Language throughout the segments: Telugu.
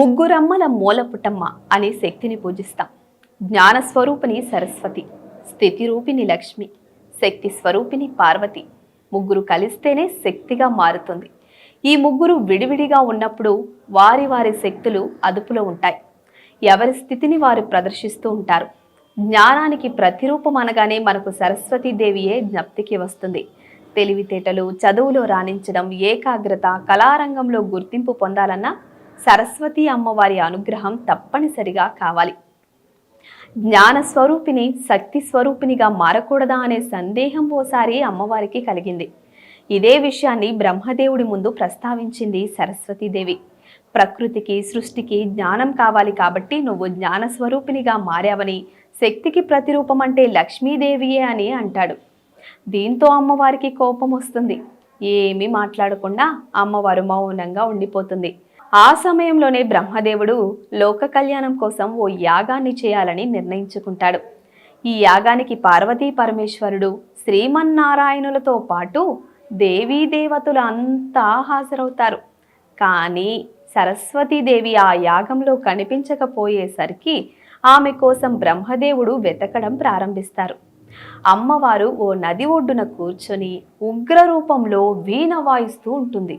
ముగ్గురమ్మల మూలపుటమ్మ అనే శక్తిని పూజిస్తాం. జ్ఞాన స్వరూపిణి సరస్వతి స్థితి రూపిణి లక్ష్మి శక్తి స్వరూపిణి పార్వతి ముగ్గురు కలిస్తేనే శక్తిగా మారుతుంది. ఈ ముగ్గురు విడివిడిగా ఉన్నప్పుడు వారి వారి శక్తులు అదుపులో ఉంటాయి. ఎవరి స్థితిని వారు ప్రదర్శిస్తూ ఉంటారు. జ్ఞానానికి ప్రతిరూపం అనగానే మనకు సరస్వతీదేవియే జ్ఞప్తికి వస్తుంది. తెలివితేటలు చదువులో రాణించడం ఏకాగ్రత కళారంగంలో గుర్తింపు పొందాలన్నా సరస్వతి అమ్మవారి అనుగ్రహం తప్పనిసరిగా కావాలి. జ్ఞాన స్వరూపిణి శక్తి స్వరూపిణిగా మారకూడదా అనే సందేహం ఓసారి అమ్మవారికి కలిగింది. ఇదే విషయాన్ని బ్రహ్మదేవుడి ముందు ప్రస్తావించింది సరస్వతీదేవి. ప్రకృతికి సృష్టికి జ్ఞానం కావాలి కాబట్టి నువ్వు జ్ఞాన స్వరూపిణిగా మారావని శక్తికి ప్రతిరూపం అంటే లక్ష్మీదేవియే అని అంటాడు. దీంతో అమ్మవారికి కోపం వస్తుంది. ఏమీ మాట్లాడకుండా అమ్మవారు మౌనంగా ఉండిపోతుంది. ఆ సమయంలోనే బ్రహ్మదేవుడు లోక కళ్యాణం కోసం ఓ యాగాన్ని చేయాలని నిర్ణయించుకుంటాడు. ఈ యాగానికి పార్వతీ పరమేశ్వరుడు శ్రీమన్నారాయణులతో పాటు దేవీ దేవతలు అంతా హాజరవుతారు. కానీ సరస్వతీదేవి ఆ యాగంలో కనిపించకపోయేసరికి ఆమె కోసం బ్రహ్మదేవుడు వెతకడం ప్రారంభిస్తారు. అమ్మవారు ఓ నది ఒడ్డున కూర్చొని ఉగ్ర రూపంలో వీణ వాయిస్తూ ఉంటుంది.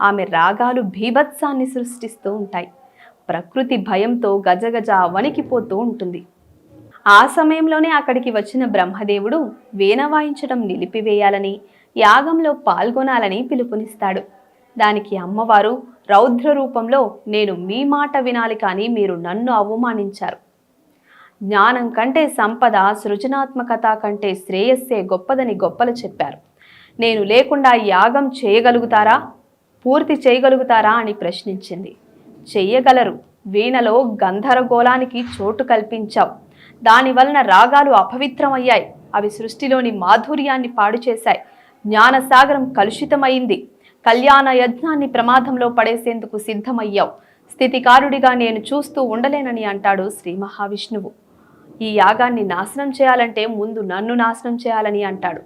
ఆమె రాగాలు భీభత్సాన్ని సృష్టిస్తూ ఉంటాయి. ప్రకృతి భయంతో గజగజ వణికిపోతూ ఉంటుంది. ఆ సమయంలోనే అక్కడికి వచ్చిన బ్రహ్మదేవుడు వీణ వాయించడం నిలిపివేయాలని యాగంలో పాల్గొనాలని పిలుపునిస్తాడు. దానికి అమ్మవారు రౌద్ర రూపంలో నేను మీ మాట వినాలి కానీ మీరు నన్ను అవమానించారు. జ్ఞానం కంటే సంపద సృజనాత్మకత కంటే శ్రేయస్సే గొప్పదని గొప్పలు చెప్పారు. నేను లేకుండా యాగం చేయగలుగుతారా? పూర్తి చేయగలుగుతారా అని ప్రశ్నించింది. చెయ్యగలరు. వీణలో గంధరగోళానికి చోటు కల్పించావు. దాని వలన రాగాలు అపవిత్రమయ్యాయి. అవి సృష్టిలోని మాధుర్యాన్ని పాడు చేశాయి. జ్ఞానసాగరం కలుషితమైంది. కళ్యాణ యజ్ఞాన్ని ప్రమాదంలో పడేసేందుకు సిద్ధమయ్యావు. స్థితికారుడిగా నేను చూస్తూ ఉండలేనని అంటాడు శ్రీ మహావిష్ణువు. ఈ యాగాన్ని నాశనం చేయాలంటే ముందు నన్ను నాశనం చేయాలని అంటాడు.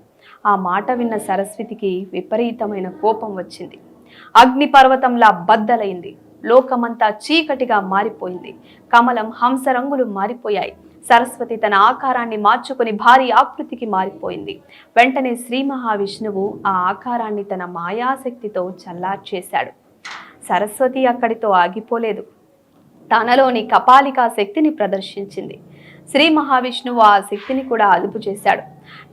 ఆ మాట విన్న సరస్వతికి విపరీతమైన కోపం వచ్చింది. అగ్నిపర్వతంలా బద్దలైంది. లోకమంతా చీకటిగా మారిపోయింది. కమలం హంస రంగులు మారిపోయాయి. సరస్వతి తన ఆకారాన్ని మార్చుకుని భారీ ఆకృతికి మారిపోయింది. వెంటనే శ్రీ మహావిష్ణువు ఆ ఆకారాన్ని తన మాయాశక్తితో చల్లార్చేశాడు. సరస్వతి అక్కడితో ఆగిపోలేదు. తనలోని కపాలికా శక్తిని ప్రదర్శించింది. శ్రీ మహావిష్ణువు ఆ శక్తిని కూడా అదుపు చేశాడు.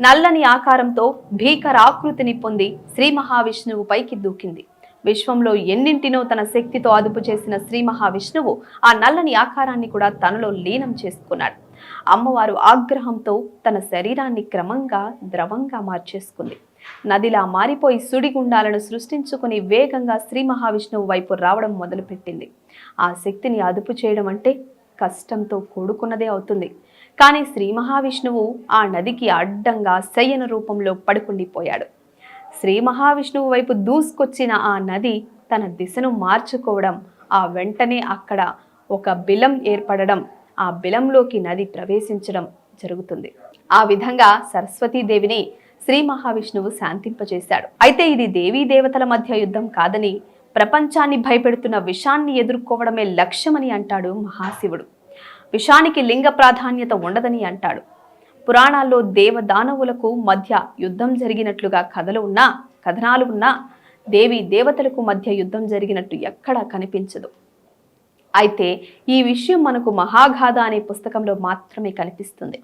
నల్లని ఆకారంతో భీకర ఆకృతిని పొంది శ్రీ మహావిష్ణువు పైకి దూకింది. విశ్వంలో ఎన్నింటినో తన శక్తితో అదుపు చేసిన శ్రీ మహావిష్ణువు ఆ నల్లని ఆకారాన్ని కూడా తనలో లీనం చేసుకున్నాడు. అమ్మవారు ఆగ్రహంతో తన శరీరాన్ని క్రమంగా ద్రవంగా మార్చేసుకుంది. నదిలా మారిపోయి సుడిగుండాలను సృష్టించుకుని వేగంగా శ్రీ మహావిష్ణువు వైపు రావడం మొదలుపెట్టింది. ఆ శక్తిని అదుపు చేయడం అంటే కష్టంతో కూడుకున్నదే అవుతుంది. కానీ శ్రీ మహావిష్ణువు ఆ నదికి అడ్డంగా శయన రూపంలో పడుకుండిపోయాడు. శ్రీ మహావిష్ణువు వైపు దూసుకొచ్చిన ఆ నది తన దిశను మార్చుకోవడం ఆ వెంటనే అక్కడ ఒక బిలం ఏర్పడడం ఆ బిలంలోకి నది ప్రవేశించడం జరుగుతుంది. ఆ విధంగా సరస్వతీదేవిని శ్రీ మహావిష్ణువు శాంతింపజేశాడు. అయితే ఇది దేవీ దేవతల మధ్య యుద్ధం కాదని ప్రపంచాన్ని భయపెడుతున్న విషాన్ని ఎదుర్కోవడమే లక్ష్యమని అంటాడు మహాశివుడు. విషానికి లింగ ప్రాధాన్యత ఉండదని అంటాడు. పురాణాల్లో దేవదానవులకు మధ్య యుద్ధం జరిగినట్లుగా కథలు ఉన్నా కథనాలు ఉన్నా దేవి దేవతలకు మధ్య యుద్ధం జరిగినట్టు ఎక్కడా కనిపించదు. అయితే ఈ విషయం మనకు మహాగాథ అనే పుస్తకంలో మాత్రమే కనిపిస్తుంది.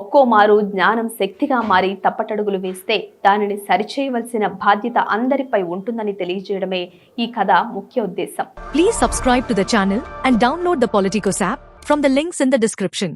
ఒక్కో మారు జ్ఞానం శక్తిగా మారి తప్పటడుగులు వేస్తే దానిని సరిచేయవలసిన బాధ్యత అందరిపై ఉంటుందని తెలియజేయడమే ఈ కథ ముఖ్య ఉద్దేశం. Please subscribe to the channel and download the Politicos app from the links in the description